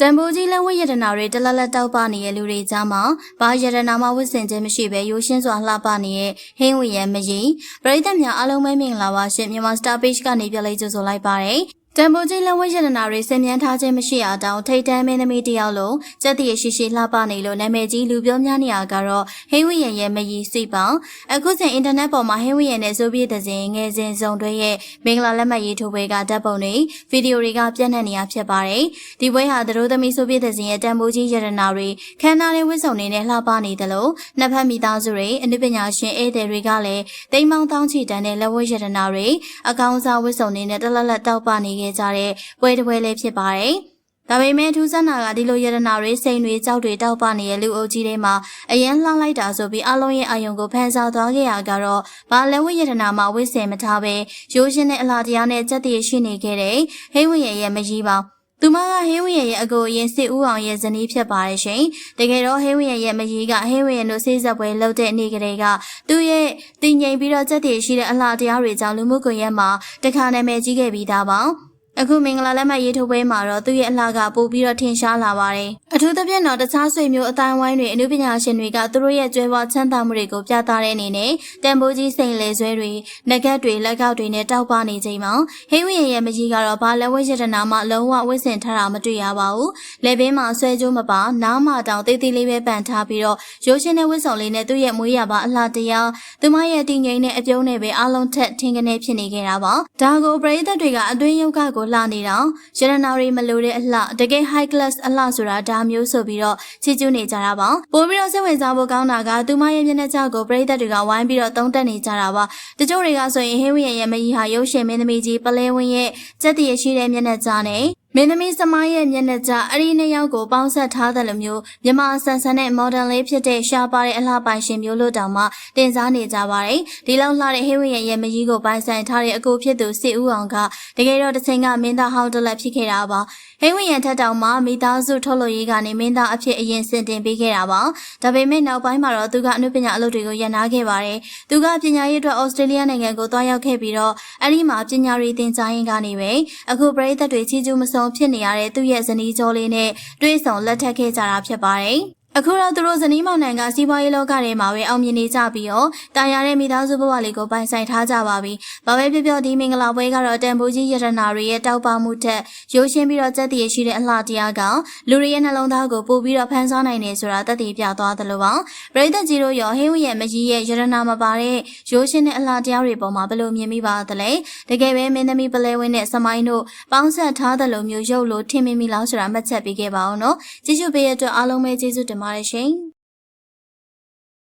တန်ဖိုးကြီးလက်ဝတ်ရတနာတွေတလက်လက်တောက်ပနေတဲ့လူတွေကြားမှာဘာရတနာမှဝတ်ဆင်ခြင်းမရှိဘဲရိုးရှင်းစွာလှပနေတဲ့ဟင်းဝင်ရမကြီးပရိသတ်များအားလုံးပဲမင်္ဂလာပါရှင်မြန်မာ Star Page ကနေပြလိုက်ကြိုဆိုလိုက်ပါတယ် တန်ဖိုးကြီးလက်ဝတ်ရတနာတွေဆင်မြန်းထားခြင်းမရှိအောင်တောင်ထိတ်တန်းမင်းသမီးတယောက်လုံးစက်တရရှိရှိလှပနေလို့နာမည်ကြီးလူပြောများနေရကတော့ဟင်းဝင်ရရဲ့မကြီးစိပောင်အခုချိန်အင်တာနက်ပေါ်မှာဟင်းဝင်ရနဲ့ဆိုဗီယက်တဲ့စဉ်ငယ်စဉ်စုံတွေရဲ့မင်္ဂလာလက်မှတ်ရေးထိုးပွဲကဓာတ်ပုံတွေဗီဒီယိုတွေကပြန့်နှံ့နေရဖြစ်ပါတယ်ဒီပွဲဟာသတို့သမီးဆိုဗီယက်တဲ့စဉ်ရဲ့တန်ဖိုးကြီးရတနာတွေခန္ဓာလေးဝတ်စုံနေနဲ့လှပနေတယ်လို့နှစ်ဖက်မိသားစုတွေအနုပညာရှင်ဧည့်သည်တွေကလည်းတိမ်မောင်းတောင်းချီတန်းတဲ့လက်ဝတ်ရတနာတွေအကောင်းစားဝတ်စုံနေနဲ့တလက်လက်တောက်ပနေခဲ့ကြတဲ့ပွဲတစ်ပွဲလေးဖြစ်ပါတယ်။ဒါပေမဲ့ထူးဆန်းတာကဒီလိုရတနာတွေစိန်တွေကြောက်တွေတောက်ပနေတဲ့လူအုပ်ကြီးတွေမှာအရင်လှမ်းလိုက်တာဆိုပြီးအလုံးရဲ့အာယုံကိုဖန်ဆာသွားခဲ့ရကတော့ဘာလက်ဝတ်ရတနာမှာဝစ်စင်မထားပဲရိုးရှင်းတဲ့အလားတရားနဲ့စက်တည်ရှိနေခဲ့တဲ့ဟိမ့်ဝင်ရဲ့ရဲ့မကြီးပါသူမကဟင်းဝင်ရဲ့အကိုအရင်စစ်ဦးအောင်ရဲ့ဇနီးဖြစ်ပါတယ်ရှင်။တကယ်တော့ဟင်းဝင်ရဲ့မကြီးကဟင်းဝင်တို့ဆေးဆက်ပွဲလုပ်တဲ့နေ့ကလေးကသူ့ရဲ့တင်ငိမ်ပြီးတော့စက်တည်ရှိတဲ့အလားတရားတွေကြောင့်လူမှုကွန်ရက်မှာတခါနာမည်ကြီးခဲ့ပြီးသားပါ။ အခုမင်္ဂလာလက်မှတ်ရေးထိုးပွဲမှာတော့သူ့ရဲ့အလှကပို့ပြီးတော့ထင်ရှားလာပါတယ်။ အထူးသဖြင့်တော့တခြားဆွေမျိုးအတိုင်းဝိုင်းတွေအနုပညာရှင်တွေကသူတို့ရဲ့ကျွဲဝချမ်းသာမှုတွေကိုပြသတဲ့အနေနဲ့တန်ဖိုးကြီးစိန်လေဆွဲတွေ၊နဂတ်တွေလက်ကောက်တွေနဲ့တောက်ပနေချိန်မှာဟိဝင်းရဲ့မကြီးကတော့ဘာလက်ဝဲရတနာမှလုံးဝဝစ်စင်ထားတာမတွေ့ရပါဘူး။လက်ဘင်းမှာဆွဲကြိုးမပါနားမတောင်တေးသေးလေးပဲပန်ထားပြီးတော့ရိုးရှင်းတဲ့ဝစ်စုံလေးနဲ့သူ့ရဲ့မွေးရပါအလှတရားသူမရဲ့တည်ငြိမ်တဲ့အပြုံးနဲ့ပဲအလုံးထက်ထင်ကနေဖြစ်နေခဲ့တာပါ။ဒါကိုပရိသတ်တွေကအတွင်းယုတ်ကကိုလှနေတာရတနာတွေမလိုတဲ့အလှတကယ် high class အလှဆိုတာဒါမျိုးဆိုပြီးတော့ချီးကျူးနေကြတာပါပိုပြီးတော့စိတ်ဝင်စားဖို့ကောင်းတာကသူမရဲ့မျက်နှာကြောက်ကိုပရိသတ်တွေကဝိုင်းပြီးတော့သုံးတက်နေကြတာပါတချို့တွေကဆိုရင်ဟင်းဝင်းရဲ့ရဲ့မကြီးဟာရုပ်ရှင်မင်းသမီးကြီးပလဲဝင်းရဲ့စက်တရရှိတဲ့မျက်နှာကြားနဲ့ မင်းသမီးစမိုင်းရဲ့မျက်နှာကြအဲ့ဒီနှစ်ယောက်ကိုပေါင်းဆက်ထားတယ်လို့မျိုးမြမဆန်ဆန်နဲ့ modern လေးဖြစ်တဲ့ရှားပါတဲ့အလှပိုင်ရှင်မျိုးလို့တောင်မှတင်စားနေကြပါတယ်ဒီလောက်လှတဲ့ဟေးဝင်းရဲ့ရဲ့မကြီးကိုပိုင်ဆိုင်ထားတဲ့အကိုဖြစ်သူစစ်ဦးအောင်ကတကယ်တော့တစ်ချိန်ကမင်းသားဟောင်းတလက်ဖြစ်ခဲ့တာပါဟေးဝင်းရဲ့ထက်တောင်မှမိသားစုထုတ်လို့ရေးကနေမင်းသားအဖြစ်အရင်စင်တင်ပေးခဲ့တာပါဒါပေမဲ့နောက်ပိုင်းမှာတော့သူကအနုပညာအလုပ်တွေကိုရန်နာခဲ့ပါတယ်သူကပညာရေးအတွက်ဩစတြေးလျနိုင်ငံကိုသွားရောက်ခဲ့ပြီးတော့အဲ့ဒီမှာပညာရေးသင်ကြားရင်းကနေပဲအခုပရိသတ်တွေချီးကျူးမဆုံးဖြစ်နေရတဲ့သူ့ရဲ့ဇနီးကျော်လေးနဲ့တွေ့ဆုံလက်ထပ်ခဲ့ကြတာဖြစ်ပါတယ်။ အခုတော့သူတို့ဇနီးမောင်နှံကစီးပွားရေးလောကထဲမှာပဲအောင်မြင်နေကြပြီးတော့တာယာတဲ့မိသားစုဘဝလေးကိုပိုင်ဆိုင်ထားကြပါပြီ။ဘာပဲဖြစ်ဖြစ်ဒီမင်္ဂလာပွဲကတော့တန်ဖိုးကြီးရတနာတွေရဲ့တောက်ပမှုထက်ရိုးရှင်းပြီးတော့စက်တည်ရှိတဲ့အလှတရားကလူတွေရဲ့နှလုံးသားကိုပို့ပြီးတော့ဖန်ဆားနိုင်နေဆိုတာတည်တည်ပြသွားသလိုပါ။ပရိသတ်ကြီးတို့ရောဟင်းဝရဲ့မကြီးရဲ့ရတနာမပါတဲ့ရိုးရှင်းတဲ့အလှတရားတွေပေါ်မှာဘယ်လိုမြင်မိပါသလဲ။တကယ်ပဲမင်းသမီးပလဲဝင်းနဲ့စမိုင်းတို့ပေါင်းဆက်ထားသလိုမျိုးရုပ်လို့ထင်မိမိလားဆိုတာမှတ်ချက်ပေးခဲ့ပါအောင်နော်။ကြည့်ရှုပေးရတဲ့အတွက်အားလုံးပဲကျေးဇူးတင်ပါတယ်ရှင်။